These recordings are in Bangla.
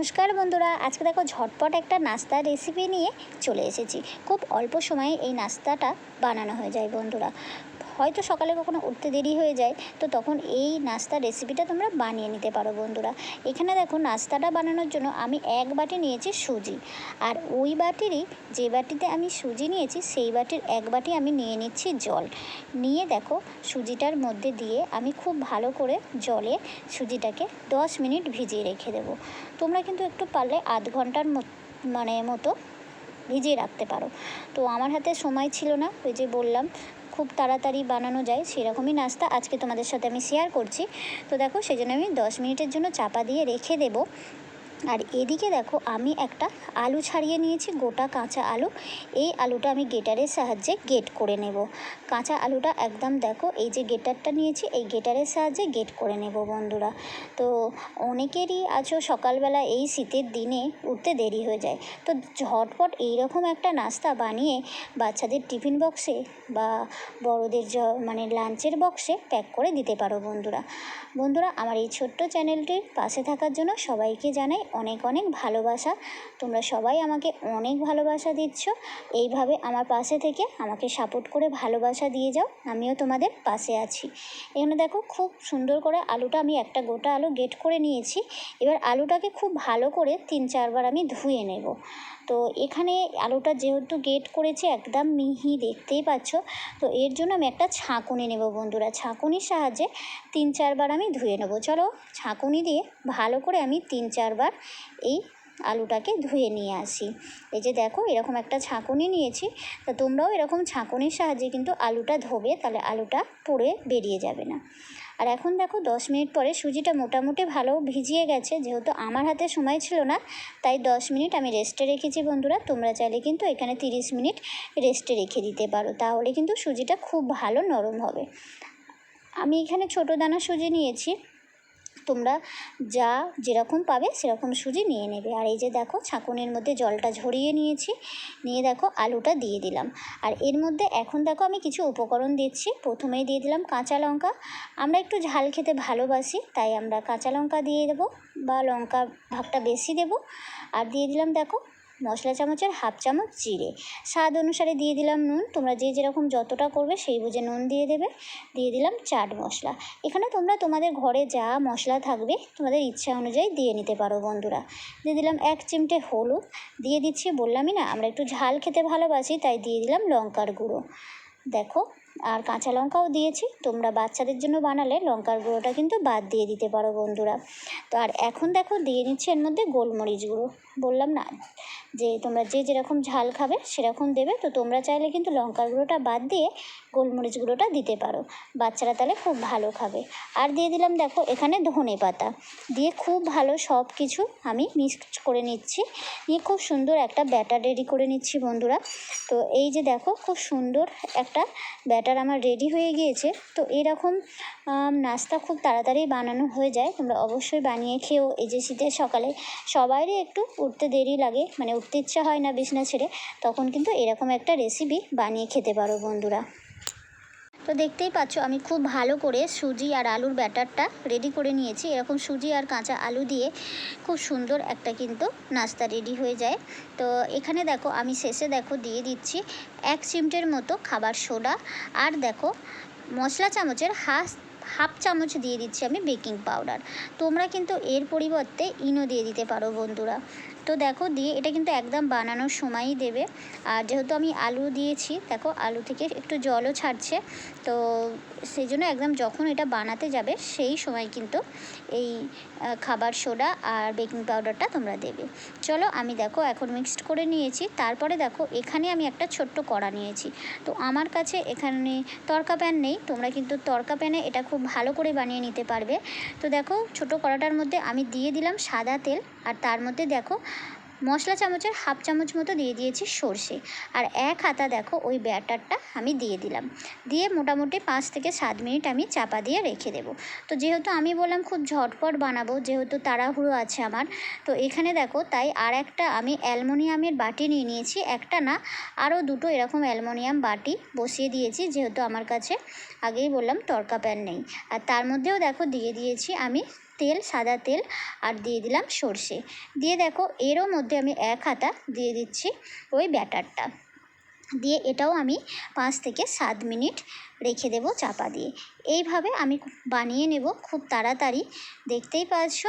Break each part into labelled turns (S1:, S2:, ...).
S1: নমস্কার বন্ধুরা, আজকে দেখো ঝটপট একটা নাস্তার রেসিপি নিয়ে চলে এসেছি। খুব অল্প সময়ে এই নাস্তাটা বানানো হয়ে যায় বন্ধুরা। হয়তো সকালে কখনো উঠতে দেরি হয়ে যায়, তো তখন এই নাস্তার রেসিপিটা তোমরা বানিয়ে নিতে পারো বন্ধুরা। এখানে দেখো, নাস্তাটা বানানোর জন্য আমি এক বাটি নিয়েছি সুজি, আর ওই বাটিরই যে বাটিতে আমি সুজি নিয়েছি, সেই বাটির এক বাটি আমি নিয়ে নিচ্ছি জল। নিয়ে দেখো, সুজিটার মধ্যে দিয়ে আমি খুব ভালো করে জলে সুজিটাকে দশ মিনিট ভিজিয়ে রেখে দেবো। তোমরা কিন্তু একটু পারলে আধ ঘণ্টার মানে মতো ভিজিয়ে রাখতে পারো। তো আমার হাতে সময় ছিল না, ওই যে বললাম খুব তাড়াতাড়ি বানানো যায়, সেরকমই নাস্তা আজকে তোমাদের সাথে আমি শেয়ার করছি। তো দেখো সেই জন্য আমি দশ মিনিটের জন্য চাপা দিয়ে রেখে দেবো। আর এদিকে দেখো, আমি একটা আলু ছাড়িয়ে নিয়েছি, গোটা কাঁচা আলু। এই আলুটা আমি গেটারের সাহায্যে গেট করে নেব। কাঁচা আলুটা একদম দেখো, এই যে গেটারটা নিয়েছি, এই গেটারের সাহায্যে গেট করে নেব বন্ধুরা। তো অনেকেরই আছো সকালবেলা এই শীতের দিনে উঠতে দেরি হয়ে যায়। তো ঝটপট এইরকম একটা নাস্তা বানিয়ে বাচ্চাদের টিফিন বক্সে বা বড়দের জ মানে লাঞ্চের বক্সে প্যাক করে দিতে পারো বন্ধুরা। বন্ধুরা, আমার এই ছোট্ট চ্যানেলটির পাশে থাকার জন্য সবাইকে জানাই অনেক অনেক ভালোবাসা। তোমরা সবাই আমাকে অনেক ভালোবাসা দিচ্ছ। এইভাবে আমার পাশে থেকে আমাকে সাপোর্ট করে ভালোবাসা দিয়ে যাও। আমিও তোমাদের পাশে আছি। এখানে দেখো খুব সুন্দর করে আলুটা আমি একটা গোটা আলু গেট করে নিয়েছি। এবার আলুটাকে খুব ভালো করে তিন চারবার আমি ধুয়ে নেব। তো এখানে আলুটা যেহেতু গেট করেছে একদম মিহি দেখতেই পাচ্ছ। তো এর জন্য আমি একটা ছাঁকুনি নেব বন্ধুরা। ছাঁকুনির সাহায্যে তিন চারবার আমি ধুয়ে নেব। চলো ছাঁকুনি দিয়ে ভালো করে আমি তিন চারবার এই আলুটাকে ধুয়ে নিয়ে আসি। এই যে দেখো, এরকম একটা ছাঁকুনি নিয়েছি। তা তোমরাও এরকম ছাঁকুনির সাহায্যে কিন্তু আলুটা ধোবে, তাহলে আলুটা পুড়ে বেরিয়ে যাবে না। আর এখন দেখো, দশ মিনিট পরে সুজিটা মোটামুটি ভালো ভিজিয়ে গেছে, যেহেতু আমার হাতে সময় ছিল না, তাই দশ মিনিট আমি রেস্টে রেখেছি বন্ধুরা। তোমরা চাইলে কিন্তু এখানে তিরিশ মিনিট রেস্টে রেখে দিতে পারো, তাহলে কিন্তু সুজিটা খুব ভালো নরম হবে। আমি এখানে ছোটো দানা সুজি নিয়েছি। তোমরা যা যেরকম পাবে সেরকম সুজি নিয়ে নেবে। আর এই যে দেখো ছাঁকুনের মধ্যে জলটা ঝরিয়ে নিয়েছি, নিয়ে দেখো আলুটা দিয়ে দিলাম। আর এর মধ্যে এখন দেখো আমি কিছু উপকরণ দিচ্ছি। প্রথমেই দিয়ে দিলাম কাঁচা লঙ্কা। আমরা একটু ঝাল খেতে ভালোবাসি, তাই আমরা কাঁচা লঙ্কা দিয়ে দেবো বা লঙ্কা ভাগটা বেশি দেবো। আর দিয়ে দিলাম দেখো মশলা চামচের হাফ চামচ জিরে। স্বাদ অনুসারে দিয়ে দিলাম নুন। তোমরা যে যেরকম যতটা করবে সেই বুঝে নুন দিয়ে দেবে। দিয়ে দিলাম চাট মশলা। এখানে তোমরা তোমাদের ঘরে যা মশলা থাকবে তোমাদের ইচ্ছা অনুযায়ী দিয়ে নিতে পারো বন্ধুরা। দিয়ে দিলাম এক চিমটে হলুদ। দিয়ে দিচ্ছি, বললামই না, আমরা একটু ঝাল খেতে ভালোবাসি, তাই দিয়ে দিলাম লঙ্কার গুঁড়ো। দেখো আর কাঁচা লঙ্কাও দিয়েছি। তোমরা বাচ্চাদের জন্য বানালে লঙ্কার গুঁড়োটা কিন্তু বাদ দিয়ে দিতে পারো বন্ধুরা। তো আর এখন দেখো দিয়ে নিচ্ছি এর মধ্যে গোলমরিচ গুঁড়ো। বললাম না যে তোমরা যে যেরকম ঝাল খাবে সেরকম দেবে। তো তোমরা চাইলে কিন্তু লঙ্কার গুঁড়োটা বাদ দিয়ে গোলমরিচ গুঁড়োটা দিতে পারো। বাচ্চারা তাহলে খুব ভালো খাবে। আর দিয়ে দিলাম দেখো এখানে ধনে পাতা। দিয়ে খুব ভালো সব কিছু আমি মিক্স করে নিচ্ছি। নিয়ে খুব সুন্দর একটা ব্যাটার রেডি করে নিচ্ছি বন্ধুরা। তো এই যে দেখো খুব সুন্দর একটা ব্যাটার আমার রেডি হয়ে গিয়েছে। তো এরকম নাস্তা খুব তাড়াতাড়ি বানানো হয়ে যায়। তোমরা অবশ্যই বানিয়ে খেয়েও এই যে শীতের সকালে সবাইরই একটু উঠতে দেরি লাগে মানে উঠতে ইচ্ছা হয় না বিছনা ছেড়ে। তখন কিন্তু এরকম একটা রেসিপি বানিয়ে খেতে পারো বন্ধুরা। তো দেখতেই পাচ্ছ, আমি খুব ভালো করে সুজি আর আলুর ব্যাটারটা রেডি করে নিয়েছি। এরকম সুজি আর কাঁচা আলু দিয়ে খুব সুন্দর একটা কিন্তু নাস্তা রেডি হয়ে যায়। তো এখানে দেখো, আমি শেষে দেখো দিয়ে দিচ্ছি এক চিমটের মতো খাবার সোডা। আর দেখো, মশলা চামচের হাফ হাফ চামচ দিয়ে দিচ্ছি আমি বেকিং পাউডার। তোমরা কিন্তু এর পরিবর্তে ইনো দিয়ে দিতে পারো বন্ধুরা। তো দেখো দিয়ে এটা কিন্তু একদম বানানোর সময়ই দেবে। আর যেহেতু আমি আলু দিয়েছি, দেখো আলু থেকে একটু জলও ছাড়ছে। তো সেই জন্য একদম যখন এটা বানাতে যাবে, সেই সময় কিন্তু এই খাবার সোডা আর বেকিং পাউডারটা তোমরা দেবে। চলো আমি দেখো এখন মিক্সড করে নিয়েছি। তারপরে দেখো এখানে আমি একটা ছোট্ট কড়া নিয়েছি। তো আমার কাছে এখানে তরকা প্যান নেই, তোমরা কিন্তু তরকা প্যানে এটা খুব ভালো করে বানিয়ে নিতে পারবে। তো দেখো ছোট কড়াটার মধ্যে আমি দিয়ে দিলাম সাদা তেল আর তার মধ্যে দেখো মশলা চামচের হাফ চামচ মতো দিয়ে দিয়েছি সর্ষে। আর এক হাতা দেখো ওই ব্যাটারটা আমি দিয়ে দিলাম। দিয়ে মোটামুটি পাঁচ থেকে সাত মিনিট আমি চাপা দিয়ে রেখে দেবো। তো যেহেতু আমি বললাম খুব ঝটপট বানাবো, যেহেতু তাড়াহুড়ো আছে আমার, তো এখানে দেখো তাই আর একটা আমি অ্যালমোনিয়ামের বাটি নিয়ে নিয়েছি। একটা না, আরও দুটো এরকম অ্যালমোনিয়াম বাটি বসিয়ে দিয়েছি, যেহেতু আমার কাছে আগেই বললাম তরকা প্যান নেই। আর তার মধ্যেও দেখো দিয়ে দিয়েছি আমি তেল, সাদা তেল আর দিয়ে দিলাম সর্ষে। দিয়ে দেখো এরও মধ্যে আমি এক হাতা দিয়ে দিচ্ছি ওই ব্যাটারটা। দিয়ে এটাও আমি পাঁচ থেকে সাত মিনিট রেখে দেবো চাপা দিয়ে। এইভাবে আমি বানিয়ে নেব, খুব তাড়াতাড়ি। দেখতেই পাচ্ছ?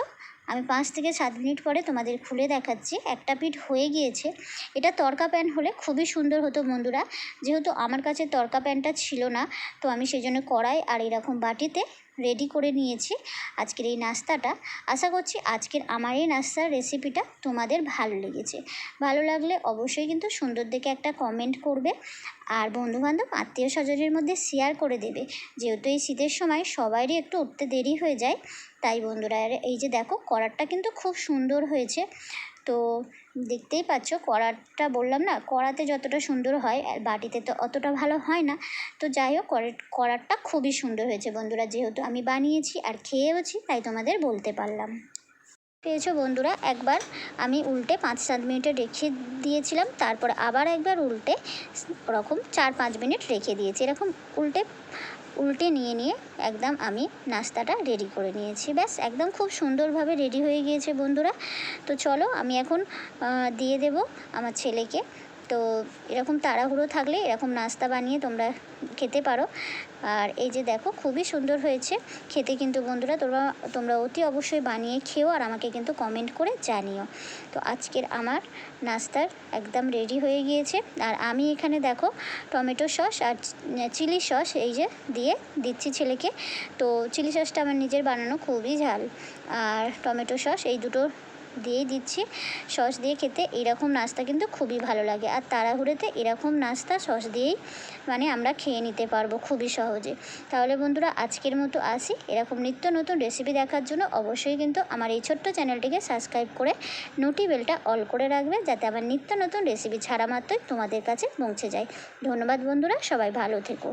S1: আমি পাঁচ থেকে সাত মিনিট পরে তোমাদের খুলে দেখাচ্ছি। একটা পিঠ হয়ে গিয়েছে। এটা তড়কা প্যান হলে খুবই সুন্দর হতো বন্ধুরা। যেহেতু আমার কাছে তড়কা প্যানটা ছিল না, তো আমি সেই জন্য কড়াই আর এরকম বাটিতে রেডি করে নিয়েছি আজকের এই নাস্তাটা। আশা করছি আজকের আমার এই নাস্তার রেসিপিটা তোমাদের ভালো লেগেছে। ভালো লাগলে অবশ্যই কিন্তু সুন্দর দেখে একটা কমেন্ট করবে আর বন্ধুবান্ধব আত্মীয় স্বজনের মধ্যে শেয়ার করে দেবে। যেহেতু এই শীতের সময় সবারই একটু উঠতে দেরি হয়ে যায়, তাই বন্ধুরা, এই যে দেখো, কড়ারটা কিন্তু খুব সুন্দর হয়েছে। তো দেখতেই পাচ্ছ, কড়াটা বললাম না, কড়াতে যতটা সুন্দর হয়, আর বাটিতে তো অতটা ভালো হয় না। তো যাই হোক কড়ারটা খুবই সুন্দর হয়েছে বন্ধুরা, যেহেতু আমি বানিয়েছি আর খেয়েওছি, তাই তোমাদের বলতে পারলাম। পেয়েছ বন্ধুরা, একবার আমি উল্টে পাঁচ সাত মিনিটে রেখে দিয়েছিলাম, তারপর আবার একবার উল্টে ওরকম চার পাঁচ মিনিট রেখে দিয়েছি, এরকম উল্টে উল্টে নিয়ে নিয়ে একদম আমি নাস্তাটা রেডি করে নিয়েছি। ব্যাস, একদম খুব সুন্দরভাবে রেডি হয়ে গিয়েছে বন্ধুরা। তো চলো, আমি এখন দিয়ে দেব আমার ছেলেকে। তো এরকম তাড়াহুড়ো থাকলে এরকম নাস্তা বানিয়ে তোমরা খেতে পারো। আর এই যে দেখো, খুবই সুন্দর হয়েছে। খেতে কিন্তু বন্ধুরা, তোমরা তোমরা অতি অবশ্যই বানিয়ে খেও আর আমাকে কিন্তু কমেন্ট করে জানিও। তো আজকের আমার নাস্তার একদম রেডি হয়ে গিয়েছে। আর আমি এখানে দেখো, টমেটো সস আর চিলি সস এই যে দিয়ে দিচ্ছি ছেলেকে। তো চিলি সসটা আমার নিজের বানানো খুবই ঝাল। আর টমেটো সস, এই দুটো দিয়েই দিচ্ছি। সস দিয়ে খেতে এরকম নাস্তা কিন্তু খুবই ভালো লাগে। আর তাড়াহুড়োতে এরকম নাস্তা সস দিয়েই মানে আমরা খেয়ে নিতে পারব খুবই সহজে। তাহলে বন্ধুরা, আজকের মতো আসি। এরকম নিত্য নতুন রেসিপি দেখার জন্য অবশ্যই কিন্তু আমার এই ছোট্ট চ্যানেলটিকে সাবস্ক্রাইব করে নোটি বেলটা অল করে রাখবে যাতে আমার নিত্য নতুন রেসিপি ছাড়া মাত্রই তোমাদের কাছে পৌঁছে যায়। ধন্যবাদ বন্ধুরা, সবাই ভালো থেকো।